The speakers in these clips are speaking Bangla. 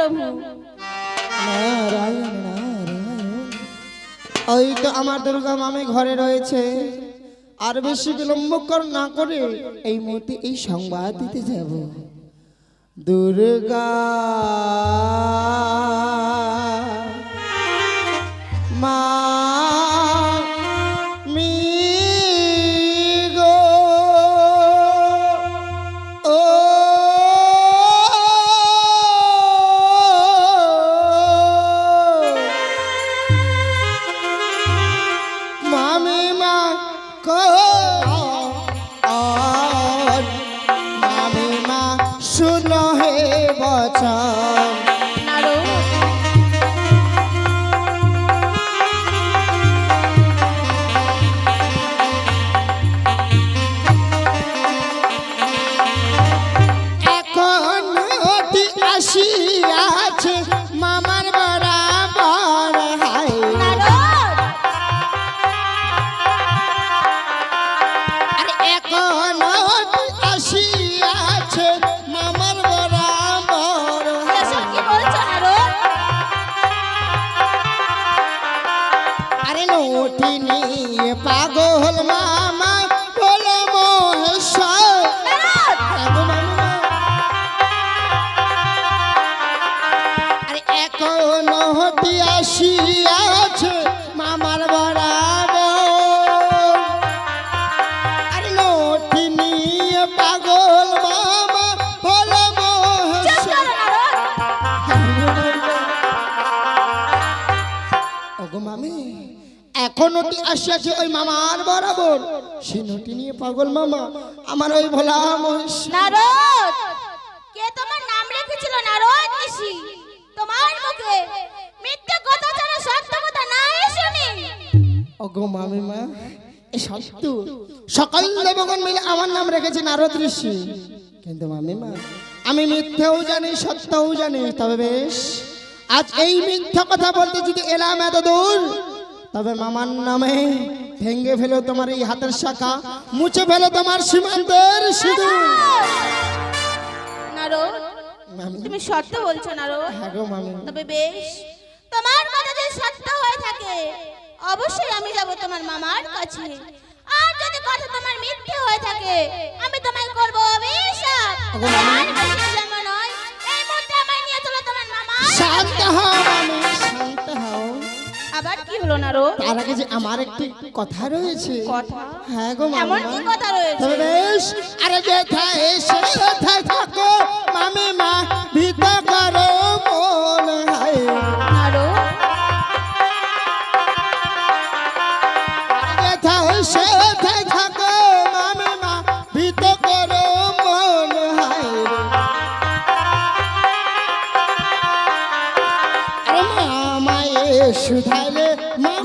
প্রভু নারায়ণ। ওই তো আমার দুর্গা মামি ঘরে রয়েছে। আর বেশি বিলম্ব কর না করে এই মুহূর্তে এই সংবাদ দিতে যাব। দুর্গা ওটি আসিয়াছে ওই মামার বরাবর। সে নটি নিয়ে পাগল মামা আমার ওই ভোলা মহিষ। নারদ! কে তোমার নাম রেখেছিল নারদ ঋষি তোমার মুখে মিথ্যে কথা ছাড়া সত্য কথা নাই শুনি। ওগো এ সত্য। সকল দেবগণ মিলে আমার নাম রেখেছে নারদ ঋষি। কিন্তু আমি মিথ্যেও জানি সত্যও জানি তবে বেশ। আজ এই মিথ্যা কথা বলতে যদি এলাম এত দূর তবে মামার নামে ভেঙ্গে ফেলো তোমার এই হাতের শাখা মুছে ফেলো তোমার সীমান্তের সিঁদুর। তুমি সত্য বলছো নারদ। হ্যাঁ গো মামি। তবে বেশ তোমার কথা যদি সত্য হয়ে থাকে অবশ্যই আমি যাব তোমার মামার কাছে। আর যদি কথা তোমার মিথ্যে হয়ে থাকে আমি তোমায় করব অভিশাপ। কি তার আগে যে আমার একটি কথা রয়েছে। কথা? হ্যাঁ গো এমন কি কথা রয়েছে? বেশ আরে যেথায় এসে সেথায় থাকো। মামি মা ভিত করো মন হায়। থাকো। মামি মা ভিত করো মন হায়। আরে মামা সুধাইলে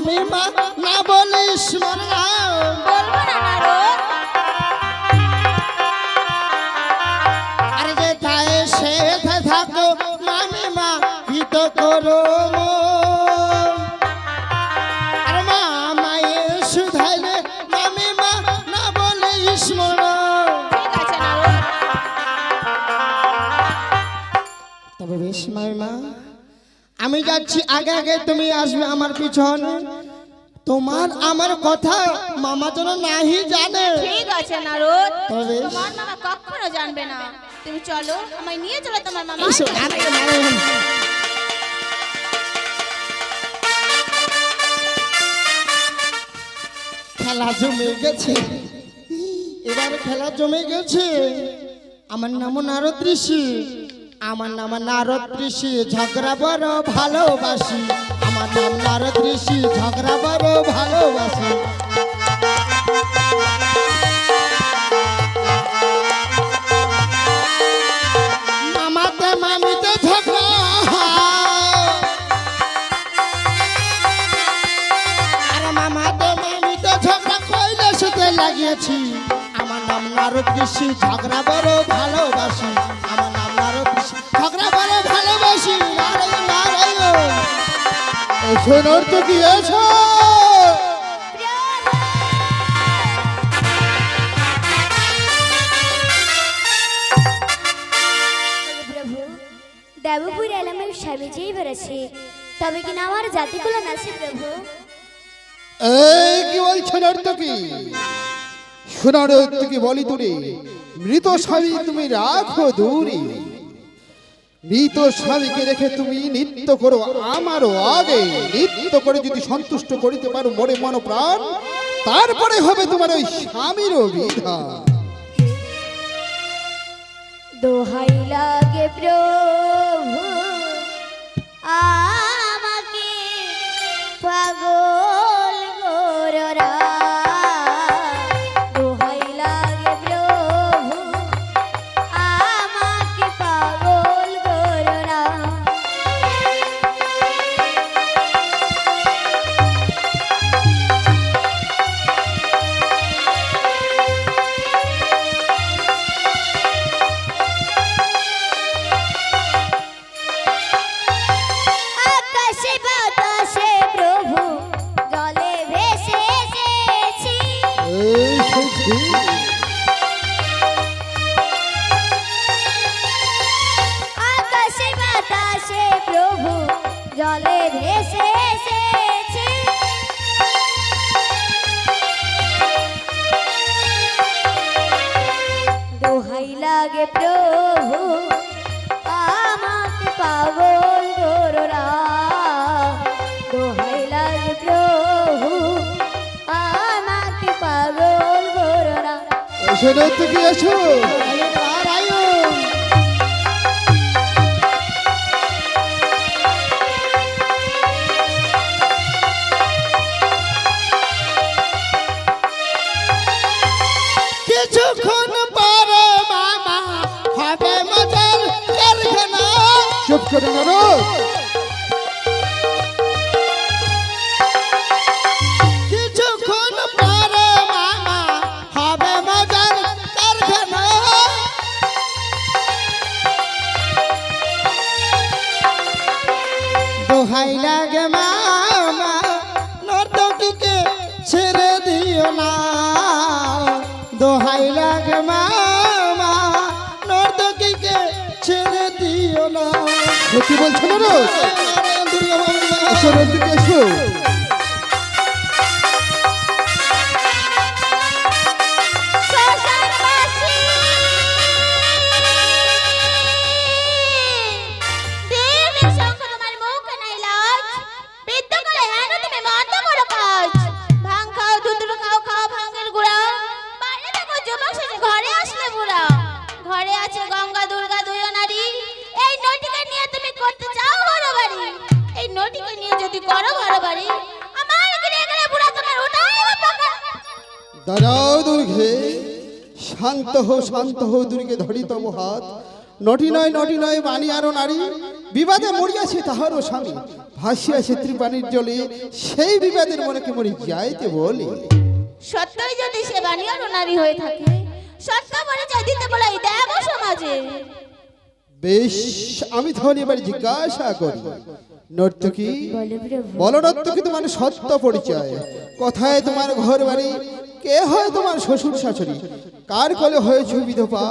মামি মা না বলিস নাম বলব না নারদ। আরে যে সে থাকো মামি মা হিত করো। মা। মায়ে সুধাইলে মামি মা না বলে স্মরণ ঠিক আছে নারদ। তবে বেশ মামি মা আমি যাচ্ছি আগে আগে তুমি আসবে আমার পিছন। তোমার আমার কথা মামা যেন নাহি জানে। ঠিক আছে নারদ। তবে তোমার মামা কখনো জানবে না। তুমি চলো আমায় নিয়ে চলো তোমার মামা। খেলা জমে গেছে। এবার খেলা জমে গেছে। আমার নাম নারদ ঋষি। আমার নাম নারদ ঋষি। ঝগড়া বড় ভালোবাসি। আমার নাম নারদ ঋষি ঝগড়া বড় ভালোবাসি। ঝগড়া আমার নাম নারদ ঋষি ঝগড়া বড় ভালোবাসি। আমার নাম নারদ ঋষি ঝগড়া বড় ভালোবাসি। নারায়ণ নারায়ণ। সোনার তো কি আছে? দেবপুর তবে আমার জাতিগুলো কি সোনার অর্থ কি বলি মৃত স্বামী তুমি রাখো দূরে। মৃত স্বামীকে রেখে তুমি নৃত্য করো, আমারও আগে নৃত্য করে যদি সন্তুষ্ট করিতে পারো মনে মন প্রাণ, তারপরে হবে তোমার ওই স্বামীরও বিধান। দোহাই লাগে প্রভু, আমাকে পাগল লাগে প্রভু আমাকে পাগল গোরা দোহাই লাগে প্রভু পাগল গোরা এসো নর্তকী এসো। মামা এসো শান্ত হো শান্ত হো দুর্গে ধরি তব হাত নটি নয় নটি নয় বাণী আরও নারী। বিবাদে মরিয়াছে তাহারও স্বামী। ভাসিয়াছে ত্রিপাণীর জলে সেই বিবাদের মনেকে মরি যাইতে বলে। সত্যই যদি সে বানিয়ার নারী হয়ে থাকে। সত্য পরিচয় দিতে বলে দেব সমাজে। বেশ আমি তাহলে এবার জিজ্ঞাসা করি। নর্তকী বলো নর্তকী তোমার সত্য পরিচয়। কোথায় তোমার ঘর বাড়ি কে হয় তোমার শ্বশুর শাশুড়ি? কার কোলে হয়েছে বিধবা?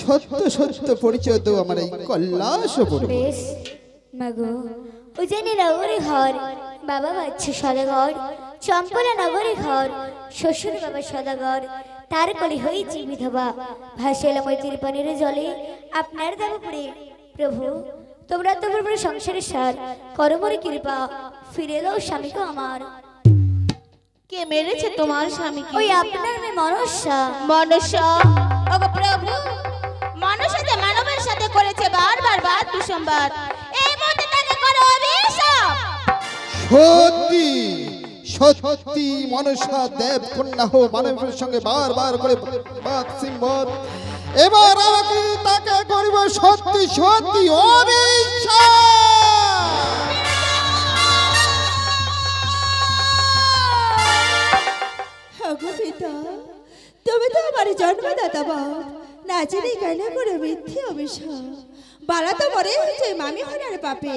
সত্য সত্য পরিচয় তো আমার এই কল্লাস বেশ মাগো উজানি নগরী ঘর, বাবা বাচ্চা সদাগর। চম্পলা নগরী ঘর, শ্বশুর বাবা সদাগর। তার কলি হয়েছি বিধবা। ভাসিয়াল মৈত্রী পানির জলে আপনার দেবপুরে প্রভু, তোমরা তোমার সংসারের সার। করমরে কৃপা ফিরে দাও স্বামীকে আমার। কে মেরেছে তোমার স্বামীকে? ওই আপনার মেয়ে মনস্যা মনুষ্য ওগো প্রভু মানুষের মানবের সাথে করেছে বারবার বাদ বিসম্বাদ এই মুহূর্তে তাকে করো অভিশাপ। সত্যি সত্যি মনসা দেব কন্যা হো মানবের সঙ্গে বারবার করে বাদ সিম্বত এবার আমাকে তাকে করিব সত্যি সত্যি অবিশ্বাস হাগো পিতা তুমি তো আমার জন্মদাতা বাপ। না জেনে কেন করে মিথ্যে অভিশাপ। বালা তো মরে হয়েছে মামি হনার পাপে।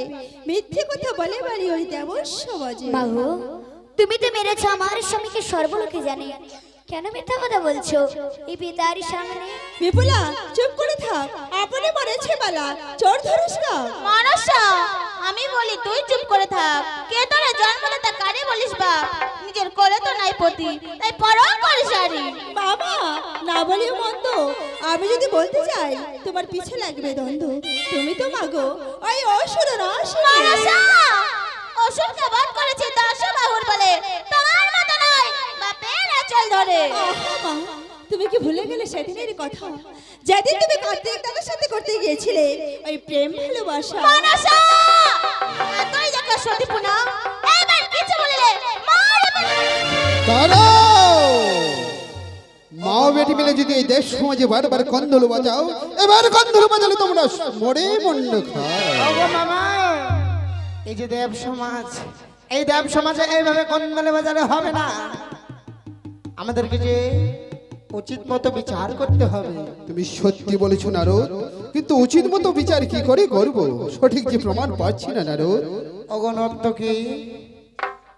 মিথ্যে কথা বলে বাড়ি ওই দেব সমাজে মাগো তুমি তো মেরেছ আমার স্বামীকে সর্বলোকে জানে। কেন মিথ্যা কথা বলছো? এই পিতার সামনে। বিপুলা চুপ করে থাক। আপনি মরেছে বালা চোর ধরিস না। মনুষ্য আমি বলি তুই চুপ করে থাক। কে তোরা জন্মদাতা কারে বলিস বাপ? নিজের কোলে তো নাই পতি। তাই পরম আরি বাবা না বলিও মন্দ। আমি যদি বলতে চাই তোমার পিছে লাগবে দ্বন্দ্ব। তুমি তো মাগো ওই অসুর। না মনসা অসুরকে বধ করেছে দশ বাহুর বলে। তোমার মতো নয় বাপের আচল ধরে। তুমি কি ভুলে গেলে সেদিনের কথা? যেদিন তুমি কার্তিক দাদার সাথে করতে গিয়েছিলে ওই প্রেম ভালোবাসা। মনসা তুই দেখো সতী মা বেটি মিলে যদি এই দেশ সমাজে বারবার কন্দল বাজাও এবার কন্দল বাজালে তোমরা মরে মন্ড খাও। এই যে দেব সমাজ এই দেব সমাজে এইভাবে কন্দলে হবে না। আমাদেরকে যে উচিত মতো বিচার করতে হবে। তুমি সত্যি বলেছ নারদ কিন্তু উচিত মতো বিচার কি করে করব? সঠিক যে প্রমাণ পাচ্ছি না নারদ। অগণত্ব কি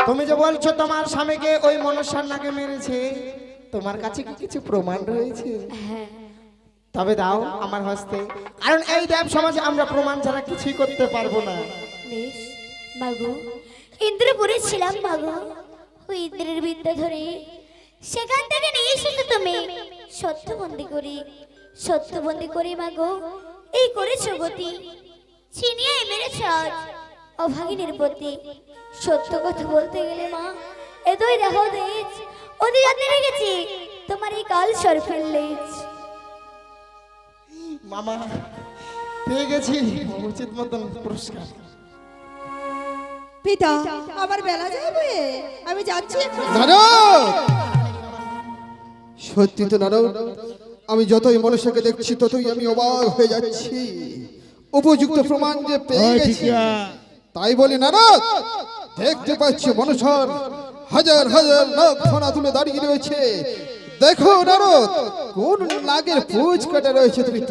তুমি যে বলছো তোমার স্বামীকে ওই মনসার নাকে মেরেছে তোমার কাছে কি কিছু প্রমাণ রয়েছে? হ্যাঁ। তবে দাও আমার হস্তে। কারণ এই দেব সমাজে আমরা প্রমাণ ছাড়া কিছুই করতে পারব না। বেশ মাগো ইন্দ্রপুরে ছিলাম মাগো ওই ইন্দ্রের বিদ্যা ধরে সেখান থেকে নিয়ে এসেছ তুমি। সত্যবন্দি করি সত্যবন্দি করি মাগো এই করেছ গতি। চিনিয়ে মেরেছ অভাগিনীর প্রতি সত্য কথা বলতে গেলে মা এতই দেখো দেজ অতি যত্নে রেখেছি তোমার এই কাল সরফের লেজ। মামা পেয়ে গেছি উচিত মতন পুরস্কার। পিতা আমার বেলা যাবে? আমি যাচ্ছি। সত্যি তো নারদ আমি যতই মনুষ্যকে দেখছি ততই আমি অবাক হয়ে যাচ্ছি। উপযুক্ত প্রমাণ যে পেয়ে গেছি। তাই বলি নারদ দেখতে পাচ্ছি মনুষ্যর হাজার হাজার নাগ ফোনা তুলে দাঁড়িয়ে রয়েছে। দেখো নারদ কোন নাগের পুজ কাটা রয়েছে তুমি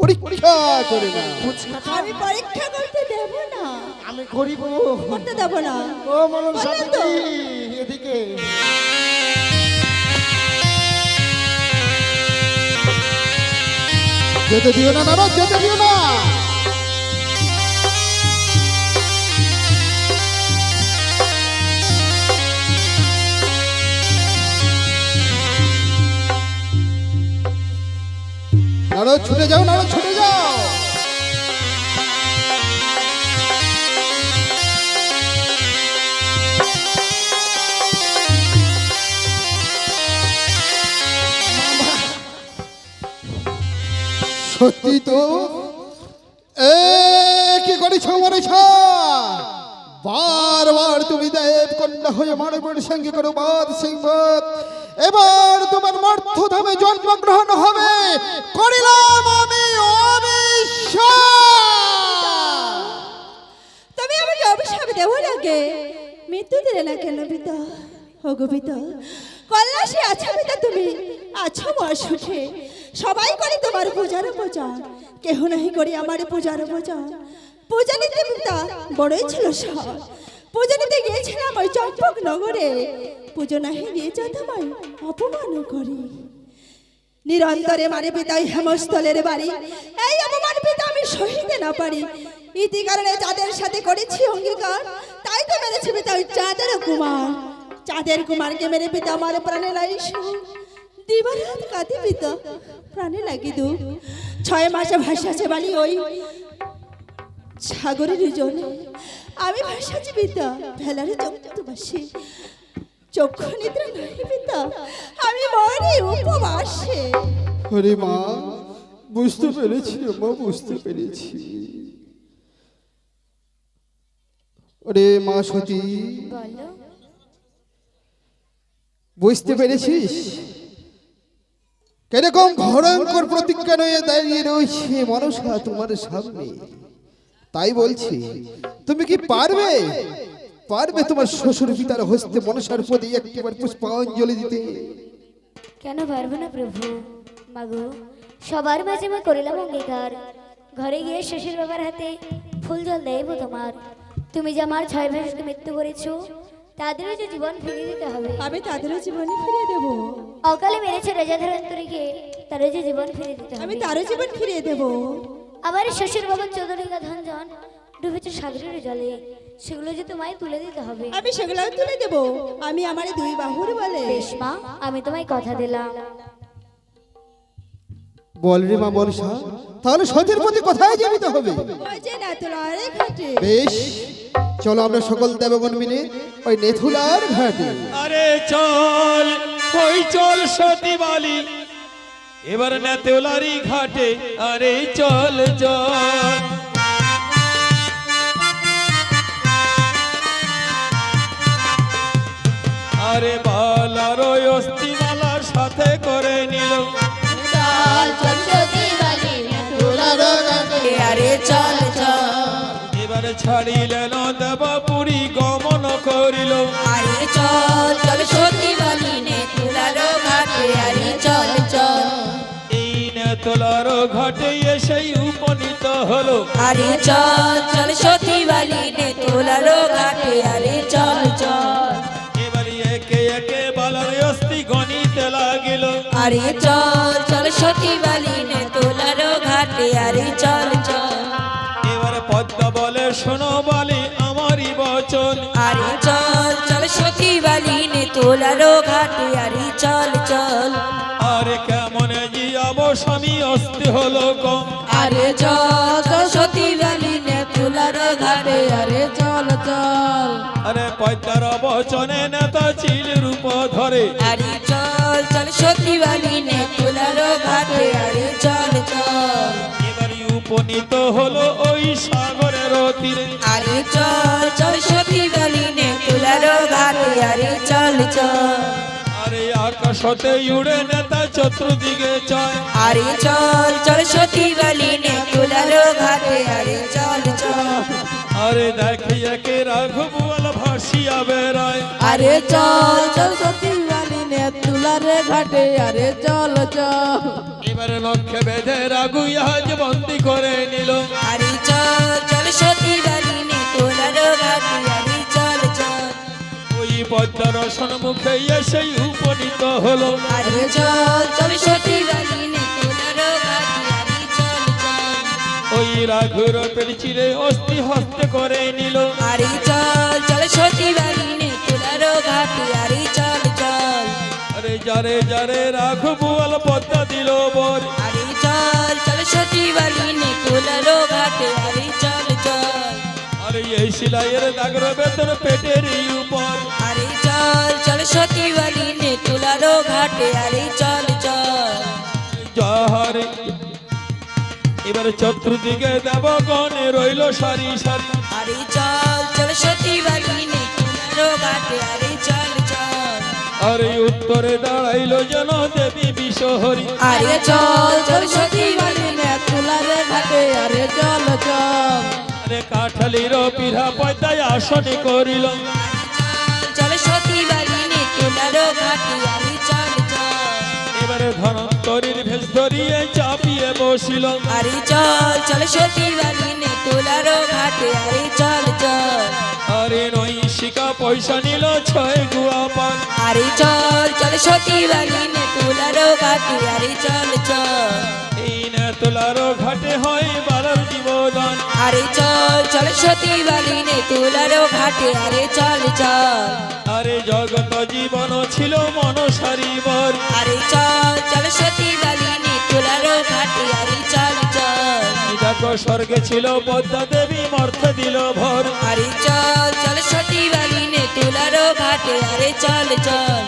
পরীক্ষা করে না আমি পরীক্ষা করতে দেব না। আমি করিব। করতে দেব না। ও মনন বলেন তো। এদিকে। যেতে দিও না নারদ যেতে দিও না। নারদ, ছুটে যাও, নারদ, ছুটে যাও। সত্যি তো? এ, কি করেছ মরেছ বারবার তুমি দেব কন্যা হয়ে মানবের সঙ্গে করো বাদ সিংবাদ এবার তোমার মর্থধামে জন্মগ্রহণ হবে। করিলাম আমি তুমি আমাকে অভিশাপ দেবো নাকি মৃত্যু দিলে না কেন পিতা ওগো পিতা কল্যাশে আছো পিতা তুমি? আছো সুখে। সবাই করে তোমার পূজার পূজা কেহ নাহি করি আমার পূজার পূজা পূজা নিতে পিতা বড়ই ছিল সব পূজা গিয়েছিলাম ওই চম্পক নগরে। পুজো নাহি দিয়েছ তোমায় অপমান করি। নিরন্তরে মারে পিতা, ওই হেমস্থলের বাড়ি। এই অপমান পিতা, আমি সহিতে না পারি। ইতি কারণে চাঁদের সাথে করেছি অঙ্গীকার। তাই তো মেরেছে পিতা, ওই চাঁদের কুমার। চাঁদের কুমারকে মেরে পিতা, আমার প্রাণে লাই দিবার হাত কাঁদি পিতা, প্রাণে লাগি দু ছয় মাসে ভাসাছে বালি ওই সাগরের জলে আমি ভাসাছি পিতা ভেলারে চক্রবাসী চক্ষু নিদ্রা নাই পিতা আমি মরি উপবাসে। আরে মা বুঝতে পেরেছি মা বুঝতে পেরেছি। ওরে মা সতী বুঝতে পেরেছিস? কীরকম ভয়ঙ্কর প্রতিজ্ঞা নিয়ে দাঁড়িয়ে রয়েছে মনসা তোমার সামনে। তাই বলছি তুমি কি পারবে? পারবে তোমার শ্বশুর পিতার হস্তে মনসার প্রতি একটিবার পুষ্পাঞ্জলি দিতে? কেন পারব না প্রভু? মাগো সবার মাঝে মা করিলাম অঙ্গীকার। ঘরে গিয়ে শ্বশুর বাবার হাতে ফুল জল দেব তোমার। তুমি যে আমার ছয় ভাইকে মৃত্যু করেছ তাদেরও যে জীবন ফিরিয়ে দিতে হবে। আমি তাদেরও জীবনে ফিরিয়ে দেব। অকালে মেরেছে রাজাধর অন্তরীকে তারও যে জীবন ফিরিয়ে দিতে হবে। আমি তারও জীবন ফিরিয়ে দেব। আবার শ্বশুর বাবার চৌধুরী ধনজন ডুবেছে সাগরের জলে সেগুলো যে তোমায় তুলে দিতে হবে। আমি সেগুলো তুলে দেবো। আমি আমার দুই বাহুর বলে। বেশ মা আমি তোমায় কথা দিলাম। বল রে মা বর্ষা তাহলে সতীর প্রতি কোথায় জীবিত হবে? বেশ চলো আমরা সকল দেবগণ মিলে ওই নেথুলার ঘাটে। আরে চল ওই চল সতী বালি এবার নেতেওলারি ঘাটে আরে চল চল আরে বালার ওই অস্থিমালার সাথে করে নিল। এবারে ছাড়িলেন দেবপুরী গমন করিল। আরে চল চল সত্যি বলি নে আরে চল চল। এই নেতলার ঘাটে এসেই উপনীত হলো। আরে চল চল সত্যি বলি নে তুলারো ঘাটে। আরে চল চল। এবারে একে একে বালার অস্থি গণিতে লাগিল। আরে চল চল সত্যি বলি নে তুলারো ঘাটে। আরে চল চল। এবারে পদ্মা বলে শোনো বলে আমারই বচন। আরে চল চল সত্যি বলি নে তুলারো ঘাটে। আরে চল হলো কম আরে চল চল সত্যি বলি নে তুলারো ঘাটে আরে চল চল আরে পদ্মার বচনে নেতা চিল রূপ ধরে। আরে চল চল বলি নে তুলারো ঘাটে আরে চল চল এবারে উপনীত হলো ওই সাগরের তীরে। আরে চল চল বলি নে তুলারো ঘাটে আরে চল চল আকাশতে উড়ে নেতা চতুর্দিকে চয়। আরে চল চল সত্যি বলি নে তুলারো ঘাটে আরে চল চল। আরে দেখে একে রাঘবুয়াল ভাসিয়া বেড়ায়। আরে চল চল সত্যি বলি নে তুলারে ঘাটে আরে চল চল। এবারে লক্ষ্যে বেঁধে রাঘু ইহাজ বন্দি করে নিল। আরে চল চল সত্যি বলি নে তুলারো ঘাটে চল চল ওই পদ্মার সম্মুখে এসেই উপনীত হলো। বলি ওই রাঘুর পেট চিরে অস্থি হস্তে করে নিল। আরে চল চল সত্যি বলি নে তুলারো ঘাটে আরে চল চল আরে যারে যারে রাঘবুয়াল পদ্মা দিল বর। আরে চল চল সত্যি বলি নে তুলারো ঘাটে আরে চল চল আরে এই সিলাইয়ের দাগর বেতন পেটের উপর। সত্যি বলি নে তুলারো ঘাটে আরে চল চল। যাহারে এবার চতুর্দিকে দেবগণে রইল সারি সারি। আরে চল চল বলি ঘাটে আরে চল চল। আরে উত্তরে দাঁড়াইল যেন দেবী বিশহরী। আরে চল চল বলি ঘাটে আরে চল চল। আরে কাঠালির পিঠা পয়দায় আসনে করিল। চল বলি ঘাটে আরে চল। এবারে ধনন্তরীর ভেষ ধরিয়ে চাপিয়ে বসিল। আরে চল চল সত্যি বলি নে তুলারো ঘাটে আরে চল চল। আরে নৈশিকা পয়সা নিল ছয় গুয়া পান। আরে চল চল সত্যি বলি নে তুলারো ঘাটে আরে চল চল। তোলার ঘাটে হয় বারার জীবদান আরে চল চল সত্যি বলি নে তুলারো ঘাটে আরে চল চল। আরে জগত জীবন ছিল মনসারি বর। আরে চল চল সত্যি বলি নে তুলারো ঘাটে আরে চল চল। দেখো স্বর্গে ছিল পদ্মা দেবী মর্থে দিল ভর। আরে চল চল সত্যি বলি নে তুলারো ঘাটে আরে চল চল।